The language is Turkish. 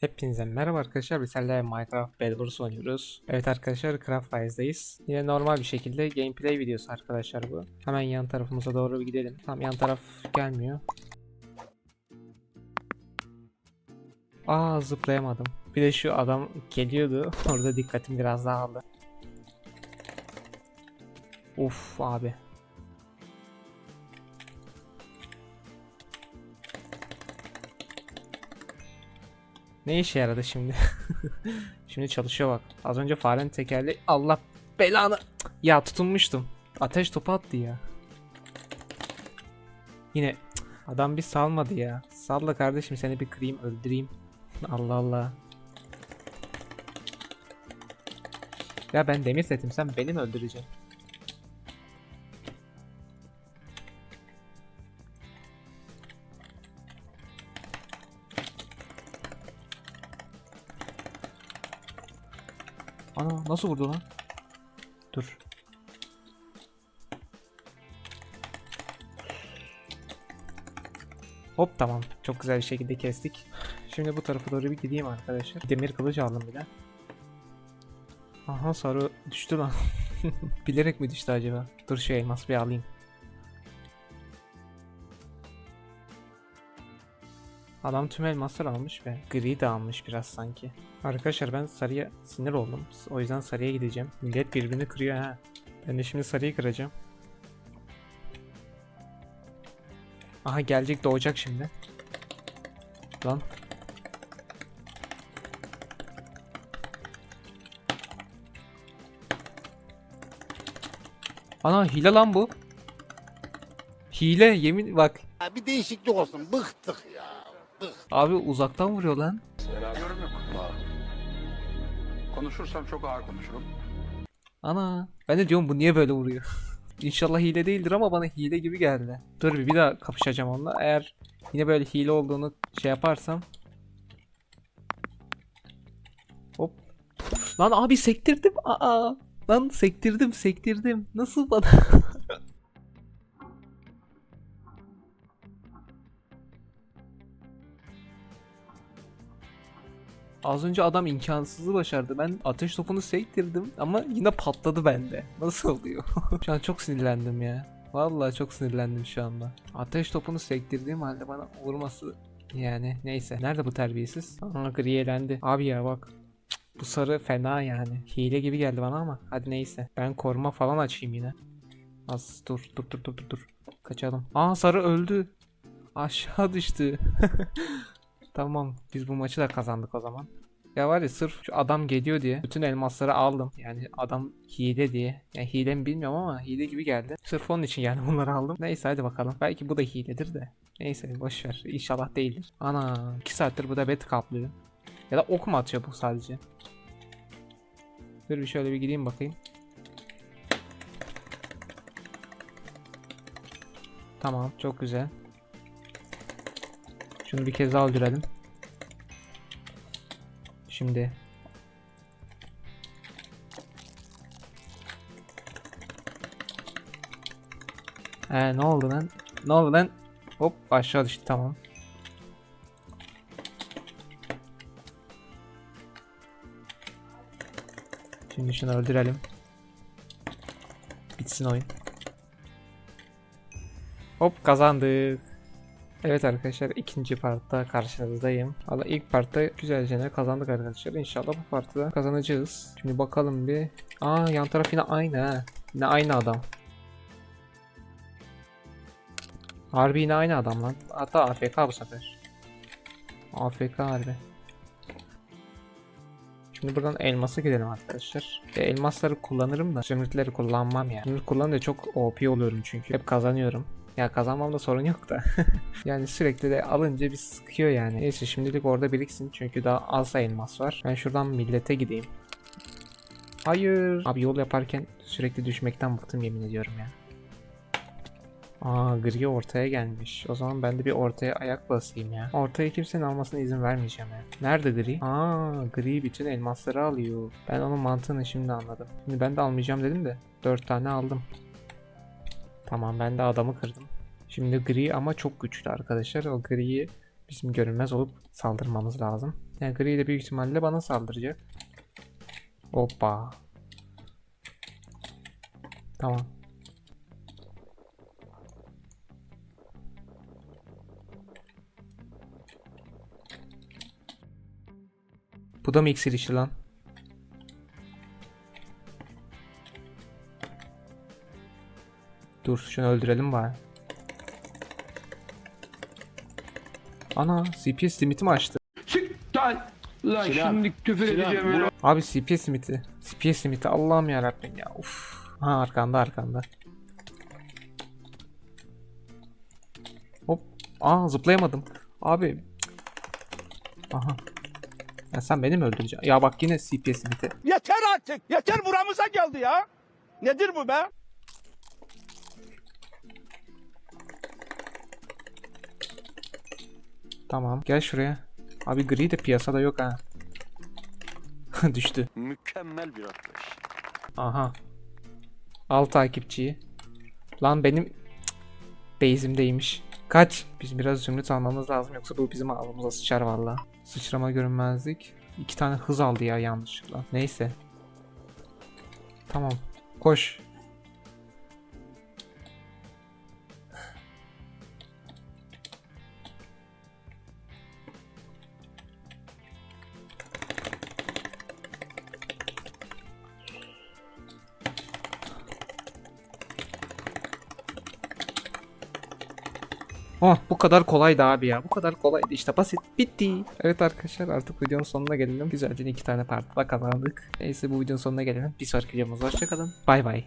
Hepinize merhaba arkadaşlar. Biz sizlerle Minecraft Bed Wars oynuyoruz. Evet arkadaşlar Craft Wise'dayız. Yine normal bir şekilde gameplay videosu arkadaşlar bu. Hemen yan tarafımıza doğru bir gidelim. Tam yan taraf gelmiyor. Aa zıplayamadım. Bir de şu adam geliyordu. Orada dikkatim biraz daha aldı. Uf abi. Ne işe yaradı şimdi? şimdi çalışıyor bak. Az önce farenin tekerleği Allah belanı. Ya tutunmuştum. Ateş topu attı ya. Yine adam bir salmadı ya. Salla kardeşim seni bir kırayım öldüreyim. Allah Allah. Ya ben demir setim sen beni mi öldüreceksin? Ana nasıl vurdu lan? Dur. Hop tamam. Çok güzel bir şekilde kestik. Şimdi bu tarafa doğru bir gideyim arkadaşlar. Demir kılıç aldım bir de. Aha sarı düştü lan. Bilerek mi düştü acaba? Dur şu elmas bir alayım. Adam tüm elmasları almış ve gri de almış biraz sanki. Arkadaşlar ben sarıya sinir oldum. O yüzden sarıya gideceğim. Millet birbirini kırıyor ha. Ben de şimdi sarıyı kıracağım. Aha gelecek doğacak şimdi. Lan. Ana hile lan bu. Hile yemin bak. Bir değişiklik olsun. Bıktık ya. Abi uzaktan vuruyor lan. Yorum yok. Konuşursam çok ağır konuşurum. Ana ben de diyorum bu niye böyle vuruyor. İnşallah hile değildir ama bana hile gibi geldi. Dur bir, bir daha kapışacağım onunla. Eğer yine böyle hile olduğunu şey yaparsam. Hop. Lan abi sektirdim. Aa. Lan sektirdim sektirdim. Nasıl bana? Az önce adam imkansızı başardı. Ben ateş topunu sektirdim ama yine patladı bende. Nasıl oluyor? şu an çok sinirlendim ya. Vallahi çok sinirlendim şu anda. Ateş topunu sektirdiğim halde bana vurması yani neyse. Nerede bu terbiyesiz? Aa gri. Abi ya bak. Bu sarı fena yani. Hile gibi geldi bana ama. Hadi neyse. Ben koruma falan açayım yine. Az dur dur dur dur dur. Kaçalım. Aa sarı öldü. Aşağı düştü. Tamam biz bu maçı da kazandık o zaman. Ya var ya sırf şu adam geliyor diye bütün elmasları aldım. Yani adam hile diye. Yani hile mi bilmiyorum ama hile gibi geldi. Sırf onun için yani bunları aldım. Neyse hadi bakalım. Belki bu da hiledir de. Neyse boşver. İnşallah değildir. Ana 2 saattir bu da bet kaplıyor. Ya da ok mu atıyor bu sadece? Dur bir şöyle bir gideyim bakayım. Tamam çok güzel. Şunu bir kez daha öldürelim. Şimdi. Ee, ne oldu lan? Ne oldu lan? Hop aşağı düştü tamam. Şimdi şunu öldürelim. Bitsin oyun. Hop kazandık. Evet arkadaşlar ikinci partta karşınızdayım. Valla ilk partta güzelce ne kazandık arkadaşlar. İnşallah bu partta kazanacağız. Şimdi bakalım bir. Aa yan taraf yine aynı ha. Yine aynı adam. Harbi yine aynı adam lan. Hatta AFK bu sefer. AFK harbi. Şimdi buradan elması gidelim arkadaşlar. E, elmasları kullanırım da zümrütleri kullanmam ya. Zümrüt kullanınca çok OP oluyorum çünkü. Hep kazanıyorum. Ya kazanmamda sorun yok da. yani sürekli de alınca bir sıkıyor yani. Neyse şimdilik orada biriksin çünkü daha az elmas var. Ben şuradan millete gideyim. Hayır. Abi yol yaparken sürekli düşmekten bıktım yemin ediyorum ya. Aa gri ortaya gelmiş. O zaman ben de bir ortaya ayak basayım ya. Ortaya kimsenin almasına izin vermeyeceğim ya. Nerede gri? Aa gri bütün elmasları alıyor. Ben onun mantığını şimdi anladım. Şimdi ben de almayacağım dedim de 4 tane aldım. Tamam ben de adamı kırdım. Şimdi gri ama çok güçlü arkadaşlar. O griyi bizim görünmez olup saldırmamız lazım. Yani gri de büyük ihtimalle bana saldıracak. Hoppa. Tamam. Bu da mı iksir işi lan? Dur şunu öldürelim bari. Ana CPS limiti mi açtı? Lan, lan şimdi küfür edeceğim öyle. Abi CPS limiti. CPS limiti Allah'ım yarabbim ya. Uf. Ha arkanda arkanda. Hop. Aa zıplayamadım. Abi. Aha. Ya sen beni mi öldüreceksin? Ya bak yine CPS limiti. Yeter artık. Yeter buramıza geldi ya. Nedir bu be? Tamam gel şuraya. Abi gri de piyasada yok ha. Düştü. Mükemmel bir atlayış. Aha. Al takipçiyi. Lan benim base'imdeymiş. Kaç. Biz biraz zümrüt almamız lazım yoksa bu bizim ağzımıza sıçar valla. Sıçrama görünmezlik. İki tane hız aldı ya yanlışlıkla. Neyse. Tamam. Koş. Oh bu kadar kolaydı abi ya. Bu kadar kolaydı işte basit. Bitti. Evet arkadaşlar artık videonun sonuna gelelim. Güzelce iki tane part daha kazandık. Neyse bu videonun sonuna gelelim. Bir sonraki videomuzda hoşçakalın. Bay bay.